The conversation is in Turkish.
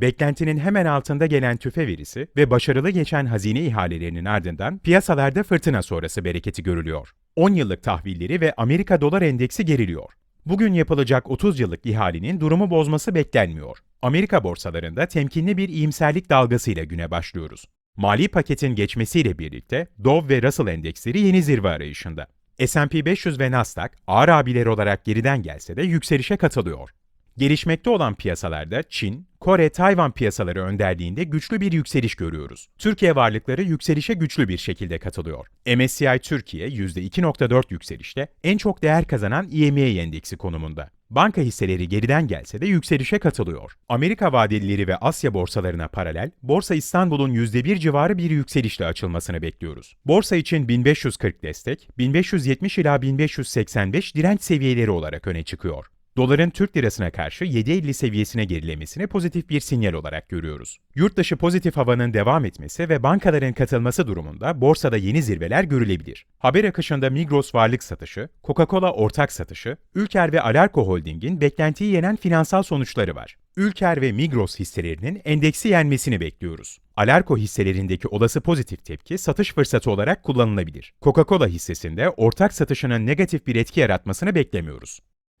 Beklentinin hemen altında gelen tüfe verisi ve başarılı geçen hazine ihalelerinin ardından piyasalarda fırtına sonrası bereketi görülüyor. 10 yıllık tahvilleri ve Amerika dolar endeksi geriliyor. Bugün yapılacak 30 yıllık ihalenin durumu bozması beklenmiyor. Amerika borsalarında temkinli bir iyimserlik dalgasıyla güne başlıyoruz. Mali paketin geçmesiyle birlikte Dow ve Russell endeksleri yeni zirve arayışında. S&P 500 ve Nasdaq ağır abiler olarak geriden gelse de yükselişe katılıyor. Gelişmekte olan piyasalarda Çin, Kore, Tayvan piyasaları önderliğinde güçlü bir yükseliş görüyoruz. Türkiye varlıkları yükselişe güçlü bir şekilde katılıyor. MSCI Türkiye %2.4 yükselişte en çok değer kazanan EMEA endeksi konumunda. Banka hisseleri geriden gelse de yükselişe katılıyor. Amerika vadelileri ve Asya borsalarına paralel, Borsa İstanbul'un %1 civarı bir yükselişle açılmasını bekliyoruz. Borsa için 1540 destek, 1570 ila 1585 direnç seviyeleri olarak öne çıkıyor. Doların Türk lirasına karşı 7.50 seviyesine gerilemesini pozitif bir sinyal olarak görüyoruz. Yurt dışı pozitif havanın devam etmesi ve bankaların katılması durumunda borsada yeni zirveler görülebilir. Haber akışında Migros varlık satışı, Coca-Cola ortak satışı, Ülker ve Alarko Holding'in beklentiyi yenen finansal sonuçları var. Ülker ve Migros hisselerinin endeksi yenmesini bekliyoruz. Alarko hisselerindeki olası pozitif tepki satış fırsatı olarak kullanılabilir. Coca-Cola hissesinde ortak satışının negatif bir etki yaratmasını beklemiyoruz.